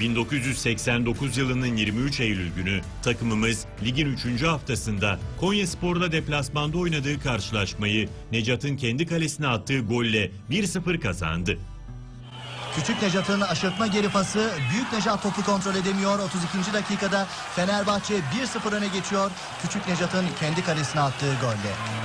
1989 yılının 23 Eylül günü takımımız ligin 3. haftasında Konya Spor'da deplasmanda oynadığı karşılaşmayı Necat'ın kendi kalesine attığı golle 1-0 kazandı. Küçük Necat'ın aşırtma geri pası. Büyük Necat topu kontrol edemiyor. 32. dakikada Fenerbahçe 1-0 öne geçiyor. Küçük Necat'ın kendi kalesine attığı golle.